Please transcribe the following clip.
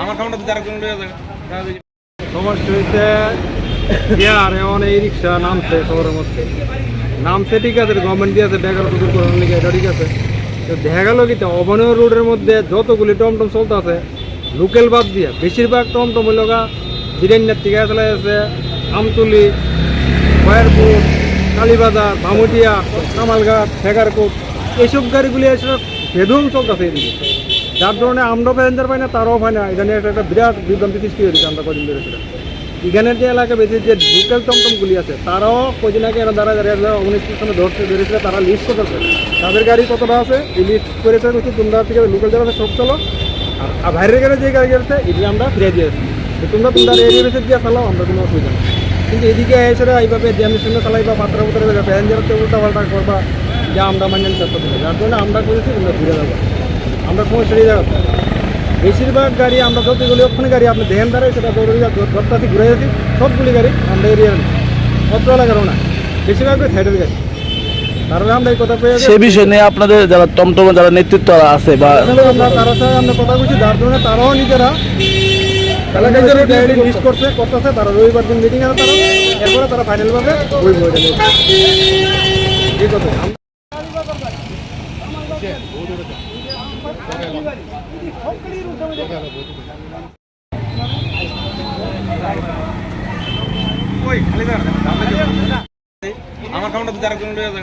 আমার খাওয়াটা তো আরেকজন লইয়া যাবে সমস্যা আর এমন এই রিক্সা নামছে শহরের মধ্যে। নামছে ঠিক আছে গভর্নমেন্ট দিয়েছে বেকার দূর করার লিগে এটা ঠিক আছে। তো দেখা গেল কি অবনয় রোডের মধ্যে যতগুলি টমটম চলতে আছে, লোকাল বাদ দিয়ে বেশিরভাগ টমটম হইল গা জিরেন্যার থেকে চলে আছে আমতুলি বয়ারপুর কালীবাজার ভামুটিয়া কামালঘাট ঠেকারকোট এইসব গাড়িগুলি এসে বেদম চলতেছে এদিকে। যার ধরনে আমরাও প্যাসেঞ্জার পাই না, তারাও পায় না। এটা নিয়ে একটা একটা বিরাট বিভ্রান্তি সৃষ্টি হয়েছে আমরা কদিন ধরে সেটা। এখানের যে এলাকা বেশি, যে লোকাল টমটমগুলি আছে, তারাও কদিন আগে এরা দাঁড়া দাঁড়িয়ে উনিশ সামনে ধরতে ধরেছিল, তারা লিস্ট করতেছে তাদের গাড়ি কতটা আছে, এই লিস্ট করেছে হচ্ছে তোমরা থেকে লোকাল যারা সব চলো। আর বাইরের গাড়ি যে গাড়ি আছে, এটি আমরা ফিরে দিয়েছি তো তোমরা তোমরা এরিয়া বেসে দিয়ে চালাও আমরা কোনো অসুবিধা নেই। কিন্তু এদিকে এসে এইভাবে জ্যামের সঙ্গে চালাইবা পাত্রা পাত্রা প্যাসেঞ্জার উল্টা পাল্টা করবা, যা আমরা মান্য চেষ্টা করি যার জন্য আমরা করেছি, তোমরা ফিরে যাব আমরা সমস্যা এই জায়গাতে বেশিরভাগ গাড়ি আমরা যতগুলি ওখানে গাড়ি আপনি দেখেন দাঁড়াই সেটা জরুরি ধরতে ঘুরে যাচ্ছি সবগুলি গাড়ি আমরা এরিয়ার অত্র এলাকারও না বেশিরভাগ সাইডের গাড়ি। তাহলে আমরা এই কথা পেয়ে সে বিষয় নিয়ে আপনাদের যারা টমটমে যারা নেতৃত্ব আছে বা আমরা তারা সাথে আমরা কথা বলছি যার জন্য তারাও নিজেরা লিস্ট করছে। করতেছে তারা রবিবার দিন মিটিং আছে তারা এরপরে তারা ওই বইটা নেবে ঠিক আছে ওই খালি দাঁড়া আমার খাওয়াটা তো চার যাবে